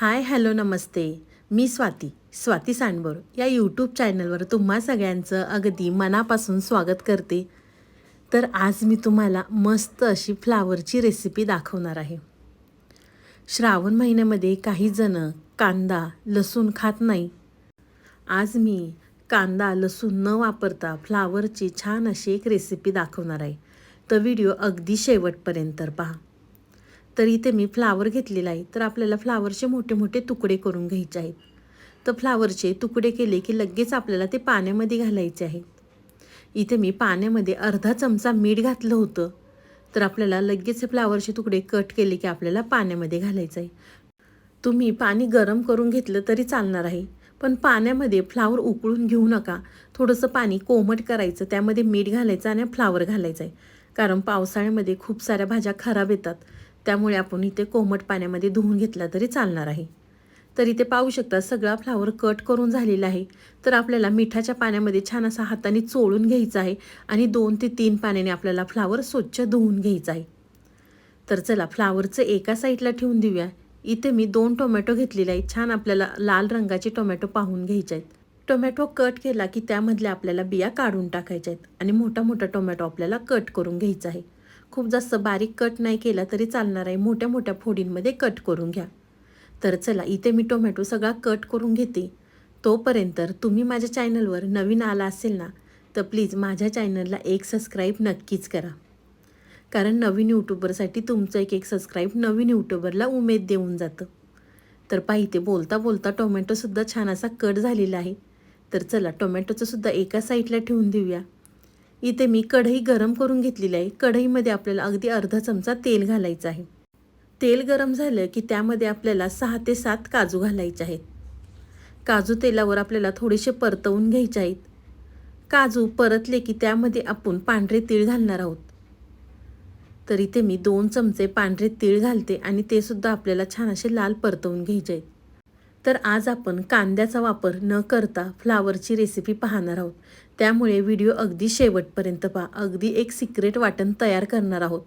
हाय hello नमस्ते. मी स्वाती स्वाती सांडबोर या यूट्यूब चॅनलवर तुम्हा सगळ्यांचं अगदी मनापासून स्वागत करते. तर आज मी तुम्हाला मस्त अशी फ्लावरची रेसिपी दाखवणार आहे. श्रावण महिन्यामध्ये काही जण कांदा लसूण खात नाही. आज मी कांदा लसूण न वापरता फ्लावरची छान अशी एक रेसिपी दाखवणार आहे. तर व्हिडिओ अगदी शेवटपर्यंत पहा. तर इथे मी फ्लावर घेतलेला आहे. तर आपल्याला फ्लावरचे मोठे मोठे तुकडे करून घ्यायचे आहेत. तर फ्लावरचे तुकडे केले की लगेच आपल्याला ते पाण्यामध्ये घालायचे आहेत इथे मी पाण्यामध्ये अर्धा चमचा मीठ घातलं होतं. तर आपल्याला लगेच हे फ्लावरचे तुकडे कट केले की आपल्याला पाण्यामध्ये घालायचं आहे. तुम्ही पाणी गरम करून घेतलं तरी चालणार आहे. पण पाण्यामध्ये फ्लावर उकळून घेऊ नका. थोडंसं पाणी कोमट करायचं. त्यामध्ये मीठ घालायचं आणि फ्लावर घालायचं आहे. कारण पावसाळ्यामध्ये खूप साऱ्या भाज्या खराब येतात. त्यामुळे आपण इथे कोमट पाण्यामध्ये धुवून घेतला तरी चालणार आहे. तर इथे पाहू शकता सगळा फ्लावर कट करून झालेला आहे. तर आपल्याला मिठाच्या पाण्यामध्ये छान असा हाताने चोळून घ्यायचा आहे आणि दोन ते तीन पाण्याने आपल्याला फ्लावर स्वच्छ धुवून घ्यायचा आहे. तर चला फ्लावरचं एका साईडला ठेवून देऊया. इथे मी दोन टोमॅटो घेतलेले आहेत. छान आपल्याला लाल रंगाचे टोमॅटो पाहून घ्यायचे आहेत. टोमॅटो कट केला की त्यामधल्या आपल्याला बिया काढून टाकायच्या आहेत आणि मोठा मोठा टोमॅटो आपल्याला कट करून घ्यायचा आहे. खूप जास्त बारीक कट नाही केला तरी चालणार आहे. मोठ्या मोठ्या फोडींमध्ये कट करून घ्या. तर चला इथे मी टोमॅटो सगळा कट करून घेते. तोपर्यंत तुम्ही माझ्या चॅनलवर नवीन आला असेल ना तर प्लीज माझ्या चॅनलला एक सबस्क्राईब नक्कीच करा. कारण नवीन यूट्यूबरसाठी तुमचं एक एक सबस्क्राईब नवीन यूट्यूबरला उमेद देऊन जातं. तर पाहिजे बोलता बोलता टोमॅटोसुद्धा छान असा कट झालेला आहे. तर चला टोमॅटोचंसुद्धा एका साईडला ठेवून देऊया. इथे मी कढई गरम करून घेतलेली आहे. कढईमध्ये आपल्याला अगदी अर्धा चमचा तेल घालायचं आहे. तेल गरम झालं की त्यामध्ये आपल्याला सहा ते सात काजू घालायचे आहेत. काजू तेलावर आपल्याला थोडेसे परतवून घ्यायचे आहेत. काजू परतले की त्यामध्ये आपण पांढरे तीळ घालणार आहोत. तर इथे मी दोन चमचे पांढरे तीळ घालते आणि ते सुद्धा आपल्याला छान असे लाल परतवून घ्यायचे आहेत. तर आज आपण कांद्याचा वापर न करता फ्लावरची रेसिपी पाहणार आहोत. त्यामुळे व्हिडिओ अगदी शेवटपर्यंत पहा. अगदी एक सिक्रेट वाटण तयार करणार आहोत.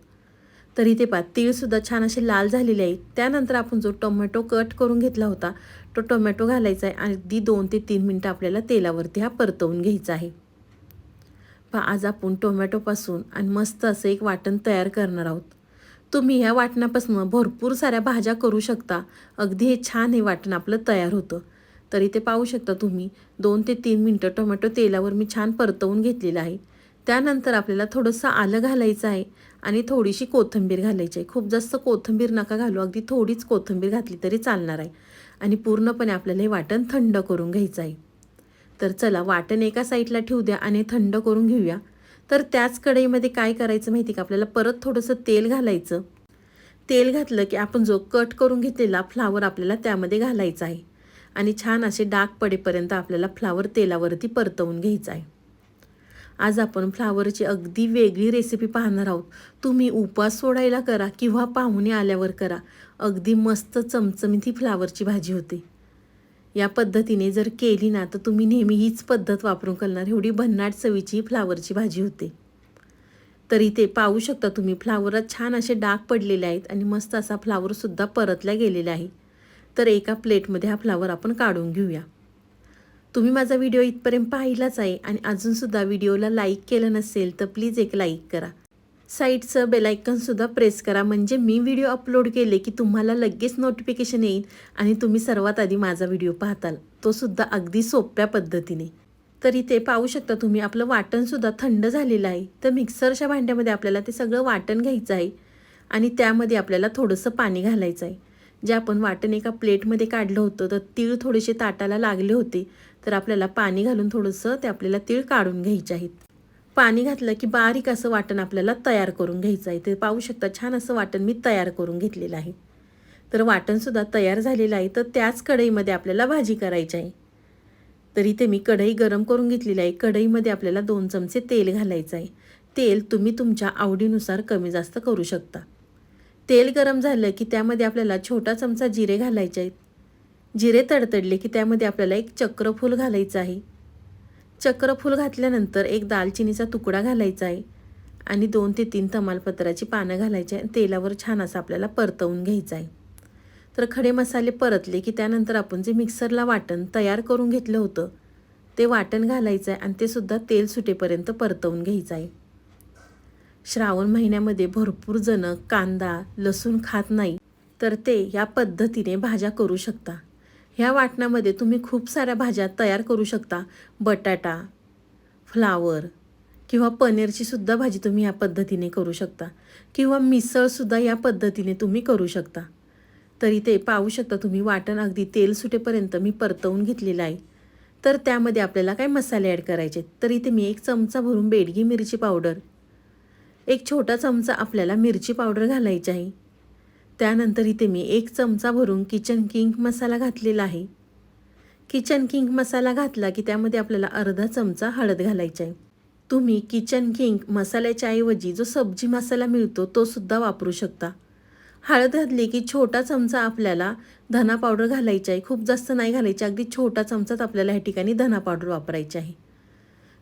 तर इथे पहा तीळसुद्धा छान असे लाल झालेले आहेत. त्यानंतर आपण जो टोमॅटो कट करून घेतला होता तो टोमॅटो घालायचा आहे अगदी दोन ते तीन मिनटं आपल्याला तेलावरती हा परतवून घ्यायचा आहे. पहा आज आपण टोमॅटोपासून आणि मस्त असं एक वाटण तयार करणार आहोत. तुम्ही ह्या वाटणापासून भरपूर साऱ्या भाज्या करू शकता. अगदी हे छान हे वाटण आपलं तयार होतं. तर इथे पाहू शकता तुम्ही. दोन ते तीन मिनटं टोमॅटो तेलावर मी छान परतवून घेतलेलं आहे. त्यानंतर आपल्याला थोडंसं आलं घालायचं आहे आणि थोडीशी कोथिंबीर घालायची आहे. खूप जास्त कोथिंबीर नका घालू. अगदी थोडीच कोथिंबीर घातली तरी चालणार आहे. आणि पूर्णपणे आपल्याला हे वाटण थंड करून घ्यायचं आहे. तर चला वाटण एका साईडला ठेवू द्या आणि थंड करून घेऊया. तर त्याच कढईमध्ये काय करायचं माहिती का? आपल्याला परत थोडंसं तेल घालायचं. तेल घातलं की आपण जो कट करून घेतलेला फ्लावर आपल्याला त्यामध्ये घालायचा आहे. आणि छान असे डाग पडेपर्यंत आपल्याला फ्लावर तेलावरती परतवून घ्यायचा आहे. आज आपण फ्लावरची अगदी वेगळी रेसिपी पाहणार आहोत. तुम्ही उपवास सोडायला करा किंवा पाहुणे आल्यावर करा. अगदी मस्त चमचमीत ही फ्लावरची भाजी होते. या पद्धतीने जर केली ना तर तुम्ही नेहमी हीच पद्धत वापरून करणार. एवढी भन्नाट चवीची फ्लावरची भाजी होते. तर इथे पाहू शकता तुम्ही फ्लावरात छान असे डाग पडलेले आहेत आणि मस्त असा फ्लावरसुद्धा परतला गेलेला आहे. तर एका प्लेटमध्ये हा फ्लावर आपण काढून घेऊया. तुम्ही माझा व्हिडिओ इथपर्यंत पाहिलाच आहे आणि अजूनसुद्धा व्हिडिओला लाईक केलं नसेल तर प्लीज एक लाईक करा. साईडचं बेलायकनसुद्धा प्रेस करा. म्हणजे मी व्हिडिओ अपलोड केले की तुम्हाला लगेच नोटिफिकेशन येईल आणि तुम्ही सर्वात आधी माझा व्हिडिओ पाहताल. तोसुद्धा अगदी सोप्या पद्धतीने. तर इथे पाहू शकता तुम्ही आपलं वाटणसुद्धा थंड झालेलं आहे. तर मिक्सरच्या भांड्यामध्ये आपल्याला ते सगळं वाटण घ्यायचं आहे आणि त्यामध्ये आपल्याला थोडंसं पाणी घालायचं आहे. जे आपण वाटण एका प्लेटमध्ये काढलं होतं तर तीळ थोडेसे ताटाला लागले होते. तर आपल्याला पाणी घालून थोडंसं ते आपल्याला तीळ काढून घ्यायचे आहेत. पाणी घातलं की बारीक असं वाटण आपल्याला तयार करून घ्यायचं आहे. ते पाहू शकता छान असं वाटण मी तयार करून घेतलेलं आहे. तर वाटणसुद्धा तयार झालेलं आहे. तर त्याच कढईमध्ये आपल्याला भाजी करायची आहे. तर इथे मी कढई गरम करून घेतलेली आहे. कढईमध्ये आपल्याला दोन चमचे तेल घालायचं आहे. तेल तुम्ही तुमच्या आवडीनुसार कमी जास्त करू शकता. तेल गरम झालं की त्यामध्ये आपल्याला छोटा चमचा जिरे घालायचे आहेत. जिरे तडतडले की त्यामध्ये आपल्याला एक चक्रफूल घालायचं आहे. चक्रफूल घातल्यानंतर एक दालचिनीचा तुकडा घालायचा आहे आणि दोन ते तीन तमालपत्राची पानं घालायची आहे तेलावर छान असं आपल्याला परतवून घ्यायचं आहे. तर खडे मसाले परतले की त्यानंतर आपण जे मिक्सरला वाटण तयार करून घेतलं होतं ते वाटण घालायचं आहे आणि ते सुद्धा तेल सुटेपर्यंत परतवून घ्यायचं आहे. श्रावण महिन्यामध्ये भरपूर जण कांदा लसूण खात नाही तर ते या पद्धतीने भाज्या करू शकता. ह्या वाटणामध्ये तुम्ही खूप साऱ्या भाज्या तयार करू शकता. बटाटा फ्लावर किंवा पनीरचीसुद्धा भाजी तुम्ही या पद्धतीने करू शकता. किंवा मिसळसुद्धा या पद्धतीने तुम्ही करू शकता. तरी ते पाहू शकता तुम्ही वाटण अगदी तेल सुटेपर्यंत मी परतवून घेतलेलं आहे. तर त्यामध्ये आपल्याला काय मसाले ॲड करायचे तर इथे मी एक चमचा भरून बेडगी मिरची पावडर एक छोटा चमचा आपल्याला मिरची पावडर घालायची आहे. त्यानंतर इथे मी एक चमचा भरून किचन किंग मसाला घातलेला आहे. किचन किंग मसाला घातला की त्यामध्ये आपल्याला अर्धा चमचा हळद घालायची आहे. तुम्ही किचन किंग मसाल्याच्या ऐवजी जो सब्जी मसाला मिळतो तो सुद्धा वापरू शकता. हळद घातली की छोटा चमचा आपल्याला धना पावडर घालायची आहे. खूप जास्त नाही घालायची अगदी छोटा चमचाच आपल्याला ह्या ठिकाणी धना पावडर वापरायची आहे.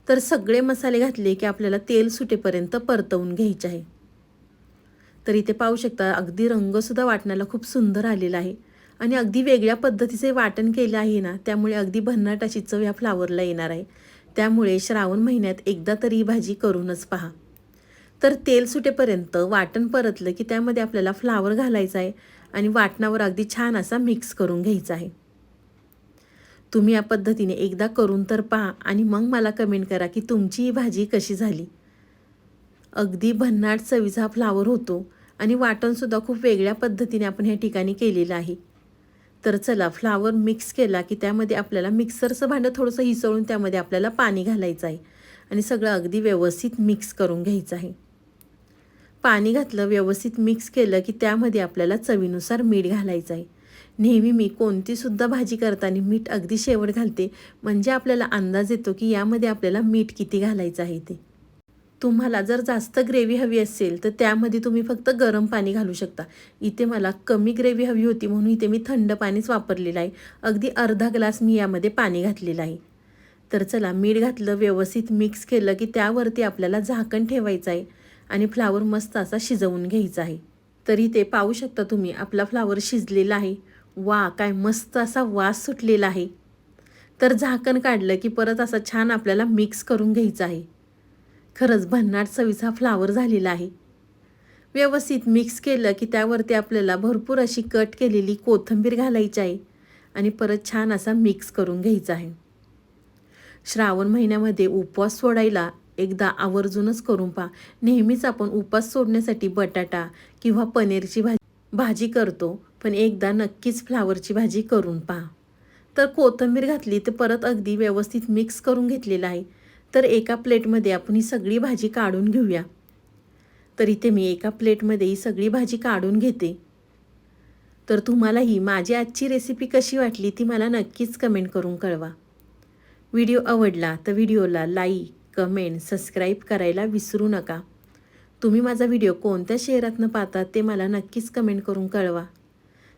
तर सगळे मसाले घातले की आपल्याला तेल सुटेपर्यंत परतवून घ्यायचे आहे. तर इथे पाहू शकता अगदी रंगसुद्धा वाटण्याला खूप सुंदर आलेला आहे. आणि अगदी वेगळ्या पद्धतीचे वाटण केलं आहे ना त्यामुळे अगदी भन्नाट अशी चव या फ्लावरला येणार आहे. त्यामुळे श्रावण महिन्यात एकदा तरी ही भाजी करूनच पहा. तर तेल सुटेपर्यंत वाटण परतलं की त्यामध्ये आपल्याला फ्लावर घालायचा आहे आणि वाटणावर अगदी छान असा मिक्स करून घ्यायचा आहे. तुम्ही या पद्धतीने एकदा करून तर पहा आणि मग मला कमेंट करा की तुमची ही भाजी कशी झाली. अगदी भन्नाट चवीचा हा फ्लावर होतो आणि वाटणसुद्धा खूप वेगळ्या पद्धतीने आपण ह्या ठिकाणी केलेलं आहे. तर चला फ्लावर मिक्स केला की त्यामध्ये आपल्याला मिक्सरचं भांडं थोडंसं हिसळून त्यामध्ये आपल्याला पाणी घालायचं आहे. आणि सगळं अगदी व्यवस्थित मिक्स करून घ्यायचं आहे. पाणी घातलं व्यवस्थित मिक्स केलं की त्यामध्ये आपल्याला चवीनुसार मीठ घालायचं आहे. नेहमी मी कोणतीसुद्धा भाजी करताना मीठ अगदी शेवट घालते. म्हणजे आपल्याला अंदाज येतो की यामध्ये आपल्याला मीठ किती घालायचं आहे ते. तुम्हाला जर जास्त ग्रेव्ही हवी असेल तर त्यामध्ये तुम्ही फक्त गरम पाणी घालू शकता. इथे मला कमी ग्रेव्ही हवी होती म्हणून इथे मी थंड पाणीच वापरलेलं आहे. अगदी अर्धा ग्लास मी यामध्ये पाणी घातलेलं आहे. तर चला मीठ घातलं व्यवस्थित मिक्स केलं की त्यावरती आपल्याला झाकण ठेवायचं आहे आणि फ्लावर मस्त असा शिजवून घ्यायचा आहे. तरी ते पाहू शकता तुम्ही आपला फ्लावर शिजलेला आहे. वा काय मस्त असा वास सुटलेला आहे. तर झाकण काढलं की परत असा छान आपल्याला मिक्स करून घ्यायचं आहे. खरंच भन्नाट चवीचा फ्लावर झालेला आहे. व्यवस्थित मिक्स केलं की त्यावरती आपल्याला भरपूर अशी कट केलेली कोथिंबीर घालायची आहे आणि परत छान असा मिक्स करून घ्यायचा आहे. श्रावण महिन्यामध्ये उपवास सोडायला एकदा आवर्जूनच करून पहा. नेहमीच आपण उपवास सोडण्यासाठी बटाटा किंवा पनीरची भाजी भाजी करतो. पण एकदा नक्कीच फ्लावरची भाजी करून पहा. तर कोथिंबीर घातली तर परत अगदी व्यवस्थित मिक्स करून घेतलेलं आहे. तर एका प्लेटमध्ये आपण ही सगळी भाजी काढून घेऊया. तर इथे मी एका प्लेटमध्ये ही सगळी भाजी काढून घेते. तर तुम्हाला ही माझी आजची रेसिपी कशी वाटली ती मला नक्कीच कमेंट करून कळवा. व्हिडिओ आवडला तर व्हिडिओला लाईक कमेंट सबस्क्राईब करायला विसरू नका. तुम्ही माझा व्हिडिओ कोणत्या शहरातनं पाहता ते मला नक्कीच कमेंट करून कळवा.